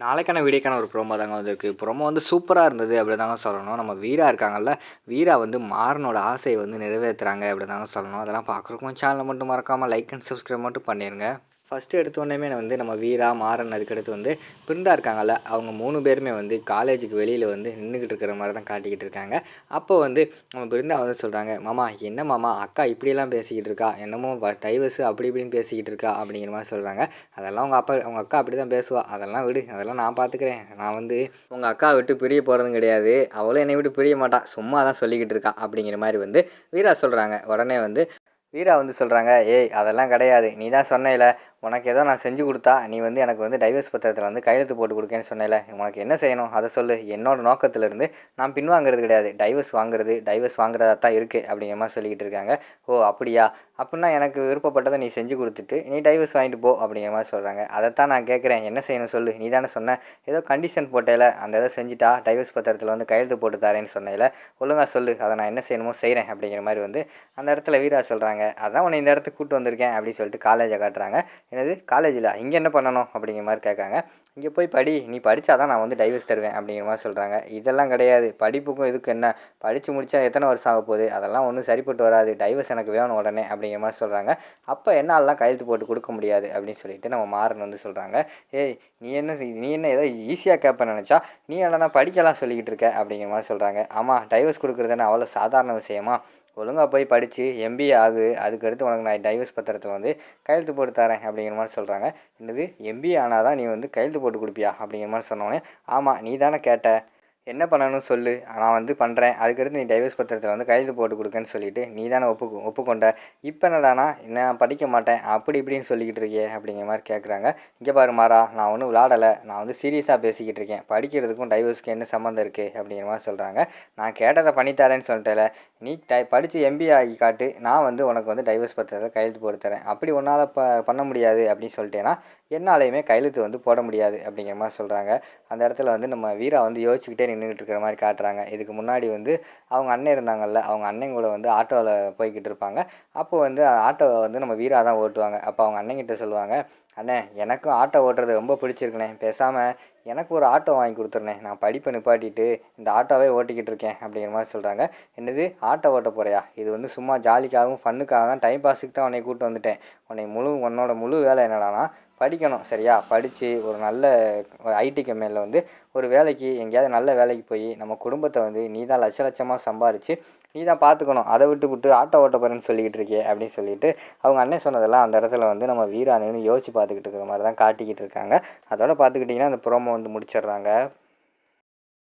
நாளைக்கான வீடியோக்கான ஒரு ப்ரோமோ தாங்க வந்திருக்கு. ப்ரோமோ வந்து சூப்பராக இருந்தது அப்படி தாங்க சொல்லணும். நம்ம வீரா இருக்காங்கல்ல வீரா வந்து மாறனோட ஆசையை வந்து நிறைவேற்றுறாங்க அப்படி தாங்க சொல்லணும். அதெல்லாம் பார்க்குறக்கும் சேனலை மட்டும் மறக்காமல் லைக் அண்ட் சப்ஸ்கிரைப் மட்டும் பண்ணிடுங்க ஃபஸ்ட்டு எடுத்தோடனே வந்து நம்ம வீரா மாறன் அதுக்கடுத்து வந்து பிருந்தா இருக்காங்கல்ல அவங்க மூணு பேருமே வந்து காலேஜுக்கு வெளியில் வந்து நின்றுக்கிட்டு இருக்கிற மாதிரி தான் காட்டிக்கிட்டு இருக்காங்க. அப்போ வந்து நம்ம பிருந்தா வந்து சொல்கிறாங்க மாமா என்ன மாமா அக்கா இப்படியெல்லாம் பேசிக்கிட்டு இருக்கா? என்னமோ டைவர்ஸு அப்படி இப்படின்னு பேசிக்கிட்டு இருக்கா? அப்படிங்கிற மாதிரி சொல்கிறாங்க அதெல்லாம் உங்கள் அப்பா உங்கள் அக்கா அப்படி தான் பேசுவா. அதெல்லாம் விடு அதெல்லாம் நான் பார்த்துக்கிறேன் நான் வந்து உங்கள் அக்கா விட்டு பிரிய போகிறதும் கிடையாது. அவளும் என்னை விட்டு பிரிய மாட்டா. சும்மா தான் சொல்லிக்கிட்டு இருக்கா அப்படிங்கிற மாதிரி வந்து வீரா சொல்கிறாங்க உடனே வந்து வீரா வந்து சொல்கிறாங்க ஏய் அதெல்லாம் கிடையாது. நீ தான் சொன்னேல உனக்கு ஏதோ நான் செஞ்சு கொடுத்தா நீ வந்து எனக்கு வந்து டைவர்ஸ் பத்திரத்தில் வந்து கையெழுத்து போட்டு கொடுக்கேன்னு சொன்னேல உனக்கு என்ன செய்யணும்? அதை சொல்லு. என்னோட நோக்கத்திலிருந்து நான் பின்வாங்கிறது கிடையாது. டைவர்ஸ் வாங்குறது டைவர்ஸ் வாங்குறதா தான் இருக்குது அப்படிங்கிற மாதிரி சொல்லிக்கிட்டு இருக்காங்க. ஓ அப்படியா? அப்படின்னா எனக்கு விருப்பப்பட்டதை நீ செஞ்சு கொடுத்துட்டு நீ டைவர்ஸ் வாங்கிட்டு போ அப்படிங்கிற மாதிரி சொல்கிறாங்க அதைத்தான் நான் கேட்குறேன். என்ன செய்யணும் சொல்லு? நீ தானே சொன்ன. ஏதோ கண்டிஷன் போட்டேல அந்த இதை செஞ்சுட்டா டைவர்ஸ் பத்திரத்தில் வந்து கையெழுத்து போட்டு தரேன்னு சொன்னேல ஒழுங்காக சொல்லு. அதை நான் என்ன செய்யணுமோ செய்கிறேன் அப்படிங்கிற மாதிரி வந்து அந்த இடத்துல வீரா சொல்கிறாங்க அதான் உன்னை இந்த இடத்துக்கு கூப்பிட்டு வந்திருக்கேன் அப்படின்னு சொல்லிட்டு காலேஜை காட்டுறாங்க. என்னது? காலேஜில்? இங்கே என்ன பண்ணணும்? அப்படிங்கிற மாதிரி கேட்காங்க. இங்கே போய் படி. நீ படித்தா தான் நான் வந்து டைவர்ஸ் தருவேன் அப்படிங்கிற மாதிரி சொல்கிறாங்க இதெல்லாம் கிடையாது. படிப்புக்கும் இதுக்கு என்ன? படித்து முடித்தா எத்தனை வருஷம் ஆக போகுது? அதெல்லாம் ஒன்றும் சரிப்பட்டு வராது. டைவர்ஸ் எனக்கு வேணும் உடனே அப்படிங்கிற மாதிரி சொல்கிறாங்க அப்போ என்னாலலாம் கையெழுத்து போட்டு கொடுக்க முடியாது அப்படின்னு சொல்லிட்டு நம்ம மாறன் வந்து சொல்கிறாங்க ஏய் நீ என்ன செய்- நீ என்ன ஏதோ ஈஸியாக கேட்பேன்னு நினச்சா நீ என்னன்னா படிக்கலாம் சொல்லிக்கிட்டு இருக்க அப்படிங்கிற மாதிரி சொல்கிறாங்க ஆமாம் டைவர்ஸ் கொடுக்குறதுன்னு அவ்வளோ சாதாரண விஷயமா? ஒழுங்காக போய் படித்து எம்பிஏ ஆகு அதுக்கடுத்து உனக்கு நான் டைவர்ஸ் பத்திரத்தில் வந்து கையெழுத்து போட்டு தரேன் அப்படிங்கிற மாதிரி சொல்கிறாங்க என்னது? எம்பிஏ ஆனால் தான் நீ வந்து கையெழுத்து போட்டு கொடுப்பியா? அப்படிங்கிற மாதிரி சொன்னோன்னே ஆமாம் நீ தானே கேட்ட. என்ன பண்ணணும் சொல்லு. நான் வந்து பண்ணுறேன் அதுக்கடுத்து நீ டைவர்ஸ் பத்திரத்தில் வந்து கையெழுத்து போட்டு கொடுக்கன்னு சொல்லிட்டு நீ தானே ஒப்பு ஒப்புக்கொண்ட. இப்போ என்னடானா நான் படிக்க மாட்டேன். அப்படி இப்படின்னு சொல்லிக்கிட்டு இருக்கே அப்படிங்கிற மாதிரி கேட்குறாங்க இங்கே பாரு மாறா நான் ஒன்றும் விளாடலை நான் வந்து சீரியஸாக பேசிக்கிட்டு இருக்கேன். படிக்கிறதுக்கும் டைவர்ஸ்க்கு என்ன சம்மந்தம் இருக்குது அப்படிங்கிற மாதிரி சொல்கிறாங்க நான் கேட்டதை பண்ணித்தரேன்னு சொல்லிட்டேல. நீ டை படித்து எம்பிஏ ஆகி காட்டு. நான் வந்து உனக்கு வந்து டைவர்ஸ் பத்திரத்தில் கையெழுத்து போட்டு தரேன். அப்படி உன்னால் ப பண்ண முடியாது அப்படின்னு சொல்லிட்டேன்னா என்னாலையுமே கையெழுத்து வந்து போட முடியாது அப்படிங்கிற மாதிரி சொல்கிறாங்க அந்த இடத்துல வந்து நம்ம வீரா வந்து யோசிச்சுக்கிட்டே நின்றுட்டு இருக்கிற மாதிரி காட்டுறாங்க. இதுக்கு முன்னாடி வந்து அவங்க அண்ணன் இருந்தாங்கல்ல அவங்க அண்ணன் கூட வந்து ஆட்டோவில் போய்கிட்டு இருப்பாங்க. அப்போ வந்து ஆட்டோவை வந்து நம்ம வீரா தான் ஓட்டுவாங்க. அப்போ அவங்க அண்ணங்கிட்ட சொல்லுவாங்க அண்ணே எனக்கும் ஆட்டோ ஓட்டுறது ரொம்ப பிடிச்சிருக்குண்ணே. பேசாமல் எனக்கு ஒரு ஆட்டோ வாங்கி கொடுத்துருனேன் நான் படிப்பை நிப்பாட்டிட்டு இந்த ஆட்டோவே ஓட்டிக்கிட்டு இருக்கேன் அப்படிங்கிற மாதிரி சொல்கிறாங்க என்னது? ஆட்டோ ஓட்ட போறியா? இது வந்து சும்மா ஜாலிக்காகவும் ஃபன்னுக்காக தான் டைம் பாஸுக்கு தான் உன்னை கூப்பிட்டு வந்துட்டேன். உன்னை முழு உன்னோட முழு வேலை என்னடானா படிக்கணும் சரியா? படித்து ஒரு நல்ல ஐடி கம்பெனியில் வந்து ஒரு வேலைக்கு எங்கேயாவது நல்ல வேலைக்கு போய் நம்ம குடும்பத்தை வந்து நீ தான் லட்ச லட்சமாக சம்பாரித்து நீ தான் பார்த்துக்கணும் அதை விட்டு விட்டு ஆட்டோ ஓட்ட போகிறேன்னு சொல்லிக்கிட்டு இருக்கே அப்படின்னு சொல்லிட்டு அவங்க அண்ணன் சொன்னதெல்லாம் அந்த இடத்துல வந்து நம்ம வீராணுன்னு யோசிச்சு பார்த்துக்கிட்டு இருக்கிற மாதிரி தான் காட்டிக்கிட்டு இருக்காங்க. அதோட பார்த்துக்கிட்டிங்கன்னா அந்த ப்ரோமோ வந்து முடிச்சிடுறாங்க.